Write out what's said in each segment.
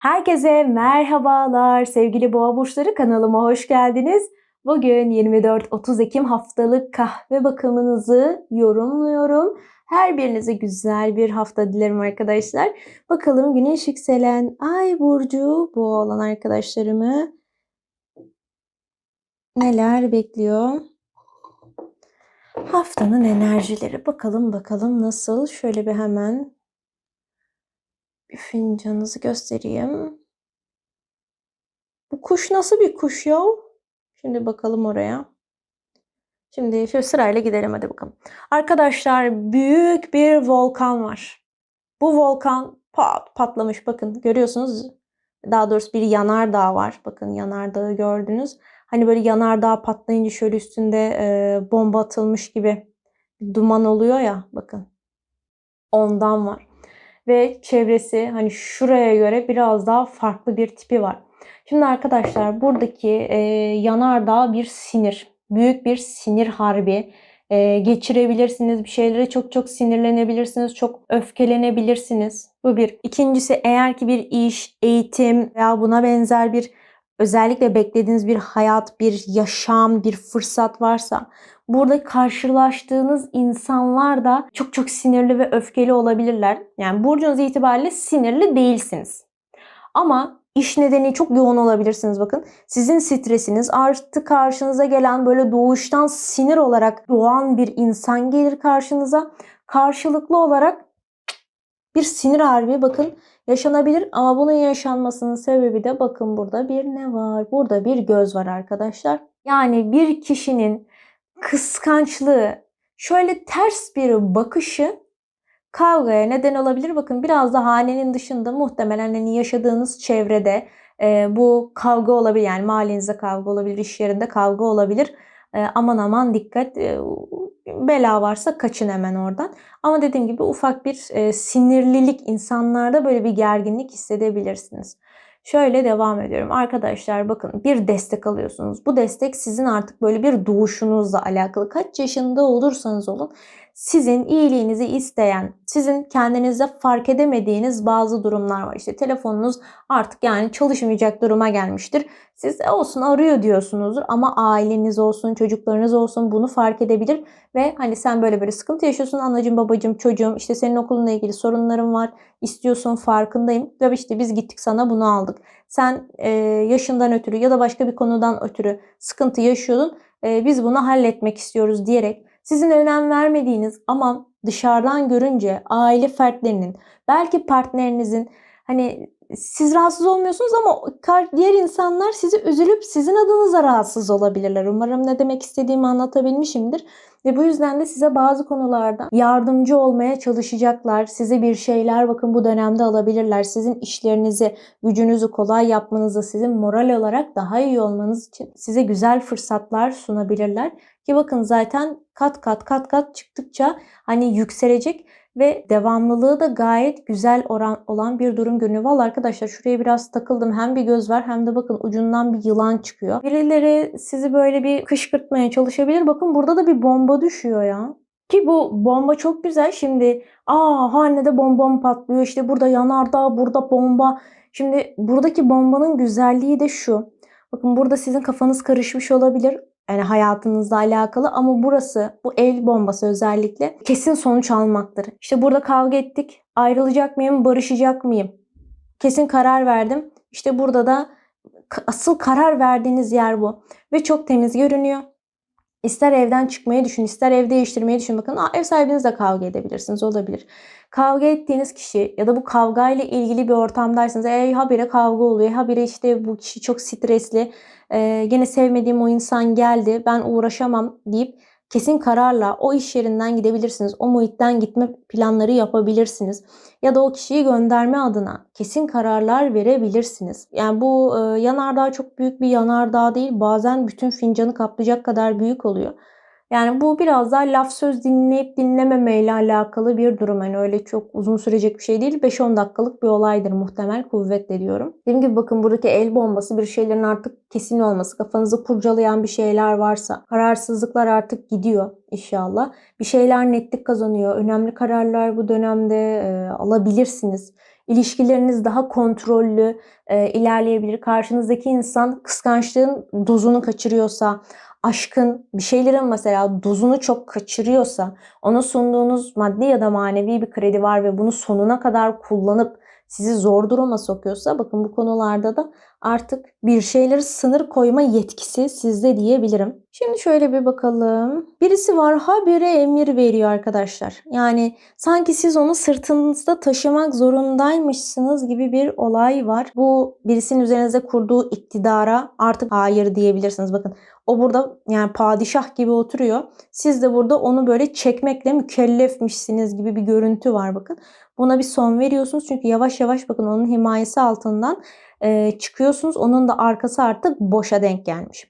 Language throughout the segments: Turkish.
Herkese merhabalar sevgili boğa burçları kanalıma hoş geldiniz. Bugün 24-30 Ekim haftalık kahve bakımınızı yorumluyorum. Her birinize güzel bir hafta dilerim arkadaşlar. Bakalım güneş yükselen ay burcu boğa olan arkadaşlarımı neler bekliyor? Haftanın enerjileri bakalım bakalım nasıl? Şöyle bir hemen bir fincanınızı göstereyim. Bu kuş nasıl bir kuş ya? Şimdi bakalım oraya. Şimdi şöyle sırayla gidelim hadi bakalım. Arkadaşlar büyük bir volkan var. Bu volkan pat patlamış bakın görüyorsunuz. Daha doğrusu bir yanardağ var. Bakın yanardağı gördünüz. Hani böyle yanardağ patlayınca şöyle üstünde e, bomba atılmış gibi duman oluyor ya bakın. Ondan var ve çevresi hani şuraya göre biraz daha farklı bir tipi var. Şimdi arkadaşlar buradaki e, yanardağ bir sinir. Büyük bir sinir harbi e, geçirebilirsiniz. Bir şeylere çok çok sinirlenebilirsiniz. Çok öfkelenebilirsiniz. Bu bir. İkincisi eğer ki bir iş, eğitim veya buna benzer bir özellikle beklediğiniz bir hayat, bir yaşam, bir fırsat varsa burada karşılaştığınız insanlar da çok çok sinirli ve öfkeli olabilirler. Yani burcunuz itibariyle sinirli değilsiniz. Ama iş nedeni çok yoğun olabilirsiniz bakın. Sizin stresiniz artık karşınıza gelen böyle doğuştan sinir olarak doğan bir insan gelir karşınıza. Karşılıklı olarak bir sinir harbi bakın yaşanabilir ama bunun yaşanmasının sebebi de bakın burada bir ne var? Burada bir göz var arkadaşlar. Yani bir kişinin kıskançlığı, şöyle ters bir bakışı kavgaya neden olabilir. Bakın biraz da hanenin dışında muhtemelen hani yaşadığınız çevrede e, bu kavga olabilir. Yani mahallenizde kavga olabilir, iş yerinde kavga olabilir. E, aman aman dikkat e, bela varsa kaçın hemen oradan. Ama dediğim gibi ufak bir e, sinirlilik insanlarda böyle bir gerginlik hissedebilirsiniz. Şöyle devam ediyorum. Arkadaşlar bakın bir destek alıyorsunuz. Bu destek sizin artık böyle bir doğuşunuzla alakalı. Kaç yaşında olursanız olun sizin iyiliğinizi isteyen, sizin kendinizde fark edemediğiniz bazı durumlar var. İşte telefonunuz artık yani çalışmayacak duruma gelmiştir. Siz e, olsun arıyor diyorsunuzdur ama aileniz olsun, çocuklarınız olsun bunu fark edebilir ve hani sen böyle böyle sıkıntı yaşıyorsun anacığım, babacığım, çocuğum işte senin okulunla ilgili sorunların var, istiyorsun farkındayım ve işte biz gittik sana bunu aldık. Sen e, yaşından ötürü ya da başka bir konudan ötürü sıkıntı yaşıyordun. E, biz bunu halletmek istiyoruz diyerek sizin önem vermediğiniz ama dışarıdan görünce aile fertlerinin belki partnerinizin hani siz rahatsız olmuyorsunuz ama diğer insanlar sizi üzülüp sizin adınıza rahatsız olabilirler. Umarım ne demek istediğimi anlatabilmişimdir. Ve bu yüzden de size bazı konularda yardımcı olmaya çalışacaklar. Size bir şeyler bakın bu dönemde alabilirler. Sizin işlerinizi, gücünüzü kolay yapmanızı, sizin moral olarak daha iyi olmanız için size güzel fırsatlar sunabilirler. Ki bakın zaten kat kat kat kat çıktıkça hani yükselecek ve devamlılığı da gayet güzel oran, olan bir durum görünüyor. Valla arkadaşlar şuraya biraz takıldım. Hem bir göz var hem de bakın ucundan bir yılan çıkıyor. Birileri sizi böyle bir kışkırtmaya çalışabilir. Bakın burada da bir bomba düşüyor ya. Ki bu bomba çok güzel. Şimdi aa hanede bombam patlıyor. İşte burada yanardağ, burada bomba. Şimdi buradaki bombanın güzelliği de şu. Bakın burada sizin kafanız karışmış olabilir yani hayatınızla alakalı ama burası bu el bombası özellikle kesin sonuç almaktır. İşte burada kavga ettik. Ayrılacak mıyım, barışacak mıyım? Kesin karar verdim. İşte burada da asıl karar verdiğiniz yer bu. Ve çok temiz görünüyor. İster evden çıkmayı düşün, ister ev değiştirmeyi düşün. Bakın ev sahibinizle kavga edebilirsiniz, olabilir. Kavga ettiğiniz kişi ya da bu kavgayla ilgili bir ortamdaysanız e, habire kavga oluyor, habire işte bu kişi çok stresli, e, gene sevmediğim o insan geldi ben uğraşamam deyip kesin kararla o iş yerinden gidebilirsiniz. O muhitten gitme planları yapabilirsiniz. Ya da o kişiyi gönderme adına kesin kararlar verebilirsiniz. Yani bu e, yanardağ çok büyük bir yanardağ değil. Bazen bütün fincanı kaplayacak kadar büyük oluyor. Yani bu biraz daha laf söz dinleyip dinlememe ile alakalı bir durum. Yani öyle çok uzun sürecek bir şey değil. 5-10 dakikalık bir olaydır muhtemel kuvvetle diyorum. Dediğim gibi bakın buradaki el bombası bir şeylerin artık kesin olması. Kafanızı kurcalayan bir şeyler varsa. Kararsızlıklar artık gidiyor inşallah. Bir şeyler netlik kazanıyor. Önemli kararlar bu dönemde e, alabilirsiniz. İlişkileriniz daha kontrollü e, ilerleyebilir. Karşınızdaki insan kıskançlığın dozunu kaçırıyorsa, aşkın bir şeylerin mesela dozunu çok kaçırıyorsa, ona sunduğunuz maddi ya da manevi bir kredi var ve bunu sonuna kadar kullanıp sizi zor duruma sokuyorsa bakın bu konularda da artık bir şeyleri sınır koyma yetkisi sizde diyebilirim. Şimdi şöyle bir bakalım. Birisi var habire emir veriyor arkadaşlar. Yani sanki siz onu sırtınızda taşımak zorundaymışsınız gibi bir olay var. Bu birisinin üzerinize kurduğu iktidara artık hayır diyebilirsiniz. Bakın o burada yani padişah gibi oturuyor. Siz de burada onu böyle çekmekle mükellefmişsiniz gibi bir görüntü var bakın. Buna bir son veriyorsunuz çünkü yavaş yavaş bakın onun himayesi altından e, çıkıyorsunuz. Onun da arkası artık boşa denk gelmiş.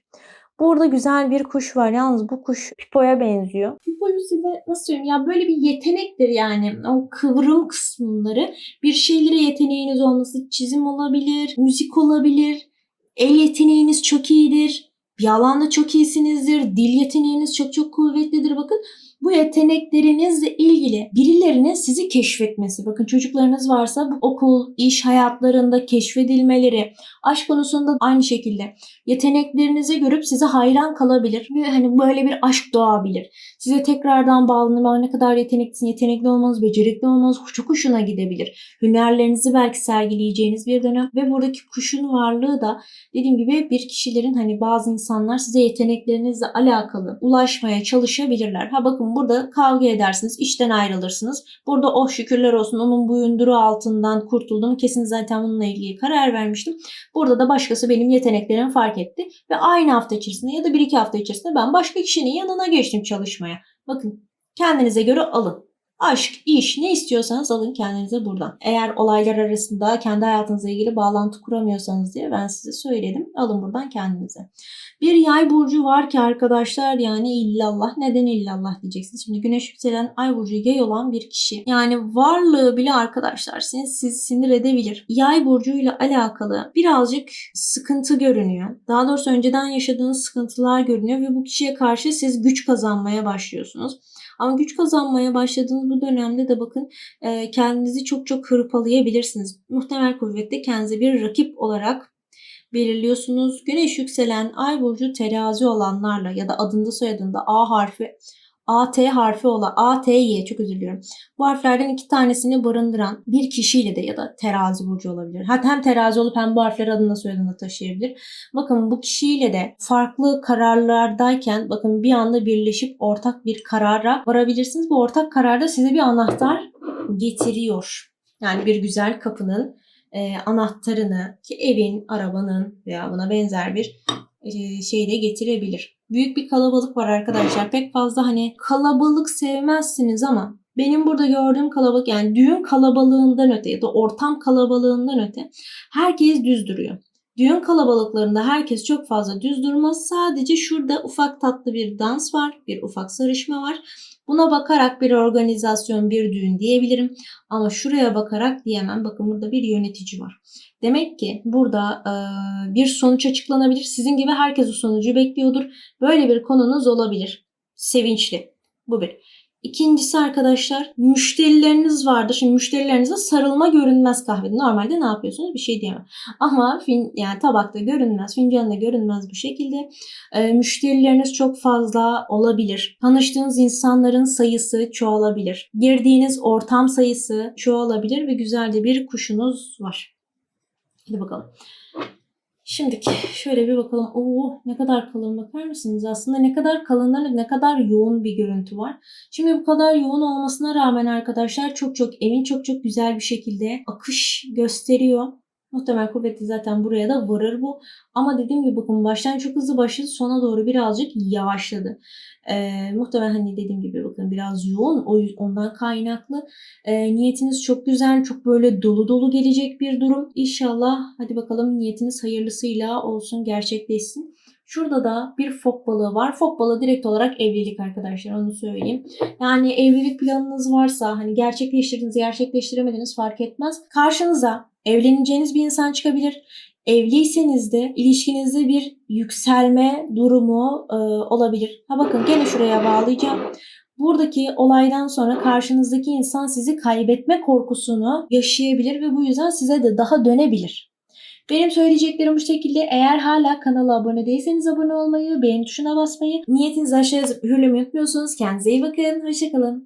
Burada güzel bir kuş var. Yalnız bu kuş pipoya benziyor. Pipoyu size nasıl söyleyeyim ya böyle bir yetenektir yani o kıvrım kısımları bir şeylere yeteneğiniz olması çizim olabilir, müzik olabilir, el yeteneğiniz çok iyidir, bir alanda çok iyisinizdir, dil yeteneğiniz çok çok kuvvetlidir bakın. Bu yeteneklerinizle ilgili birilerinin sizi keşfetmesi. Bakın çocuklarınız varsa bu okul, iş hayatlarında keşfedilmeleri, aşk konusunda aynı şekilde yeteneklerinizi görüp size hayran kalabilir ve hani böyle bir aşk doğabilir. Size tekrardan bağlanma ne kadar yeteneklisin, yetenekli olmanız, becerikli olmanız çok hoşuna gidebilir. Hünerlerinizi belki sergileyeceğiniz bir dönem ve buradaki kuşun varlığı da dediğim gibi bir kişilerin hani bazı insanlar size yeteneklerinizle alakalı ulaşmaya çalışabilirler. Ha bakın burada kavga edersiniz, işten ayrılırsınız. Burada oh şükürler olsun onun boyunduru altından kurtuldum. Kesin zaten bununla ilgili karar vermiştim. Burada da başkası benim yeteneklerimi fark etti ve aynı hafta içerisinde ya da bir iki hafta içerisinde ben başka kişinin yanına geçtim çalışmaya. Bakın kendinize göre alın. Aşk, iş ne istiyorsanız alın kendinize buradan. Eğer olaylar arasında kendi hayatınızla ilgili bağlantı kuramıyorsanız diye ben size söyledim. Alın buradan kendinize. Bir yay burcu var ki arkadaşlar yani illallah. Neden illallah diyeceksiniz. Şimdi güneş yükselen ay burcu yay olan bir kişi. Yani varlığı bile arkadaşlar sizi siz sinir edebilir. Yay burcuyla alakalı birazcık sıkıntı görünüyor. Daha doğrusu önceden yaşadığınız sıkıntılar görünüyor ve bu kişiye karşı siz güç kazanmaya başlıyorsunuz. Ama güç kazanmaya başladığınız bu dönemde de bakın e, kendinizi çok çok hırpalayabilirsiniz. Muhtemel kuvvette kendinize bir rakip olarak belirliyorsunuz. Güneş yükselen ay burcu terazi olanlarla ya da adında soyadında A harfi A, T harfi olan A, T, Y çok özür diliyorum. Bu harflerden iki tanesini barındıran bir kişiyle de ya da terazi burcu olabilir. Hatta hem terazi olup hem bu harfleri adında soyadında taşıyabilir. Bakın bu kişiyle de farklı kararlardayken bakın bir anda birleşip ortak bir karara varabilirsiniz. Bu ortak kararda size bir anahtar getiriyor. Yani bir güzel kapının e, anahtarını ki evin, arabanın veya buna benzer bir e, şeyde getirebilir. Büyük bir kalabalık var arkadaşlar. Pek fazla hani kalabalık sevmezsiniz ama benim burada gördüğüm kalabalık yani düğün kalabalığından öte ya da ortam kalabalığından öte herkes düz duruyor. Düğün kalabalıklarında herkes çok fazla düz durmaz. Sadece şurada ufak tatlı bir dans var, bir ufak sarışma var. Buna bakarak bir organizasyon, bir düğün diyebilirim. Ama şuraya bakarak diyemem. Bakın burada bir yönetici var. Demek ki burada e, bir sonuç açıklanabilir. Sizin gibi herkes o sonucu bekliyordur. Böyle bir konunuz olabilir. Sevinçli. Bu bir. İkincisi arkadaşlar müşterileriniz vardır. Şimdi müşterilerinize sarılma görünmez kahvede. Normalde ne yapıyorsunuz? Bir şey diyemem. Ama fin, yani tabakta görünmez, fincanda görünmez bu şekilde. E, müşterileriniz çok fazla olabilir. Tanıştığınız insanların sayısı çoğalabilir. Girdiğiniz ortam sayısı çoğalabilir ve güzel de bir kuşunuz var. Hadi bakalım. Şimdi şöyle bir bakalım. Oo ne kadar kalın bakar mısınız? Aslında ne kadar kalınlar ne kadar yoğun bir görüntü var. Şimdi bu kadar yoğun olmasına rağmen arkadaşlar çok çok emin çok çok güzel bir şekilde akış gösteriyor. Muhtemel kuvvetli zaten buraya da varır bu. Ama dediğim gibi bakın baştan çok hızlı başladı sona doğru birazcık yavaşladı. Ee, muhtemelen hani dediğim gibi bakın biraz yoğun o ondan kaynaklı. Ee, niyetiniz çok güzel çok böyle dolu dolu gelecek bir durum. İnşallah hadi bakalım niyetiniz hayırlısıyla olsun gerçekleşsin. Şurada da bir fok balığı var. Fok balığı direkt olarak evlilik arkadaşlar onu söyleyeyim. Yani evlilik planınız varsa hani gerçekleştirdiniz gerçekleştiremediniz fark etmez. Karşınıza evleneceğiniz bir insan çıkabilir. Evliyseniz de ilişkinizde bir yükselme durumu e, olabilir. Ha bakın gene şuraya bağlayacağım. buradaki olaydan sonra karşınızdaki insan sizi kaybetme korkusunu yaşayabilir ve bu yüzden size de daha dönebilir. Benim söyleyeceklerim bu şekilde. Eğer hala kanala abone değilseniz abone olmayı, beğeni tuşuna basmayı, niyetinizi aşağıya yazıp hürlemeyi unutmuyorsunuz. Kendinize iyi bakın. Hoşçakalın.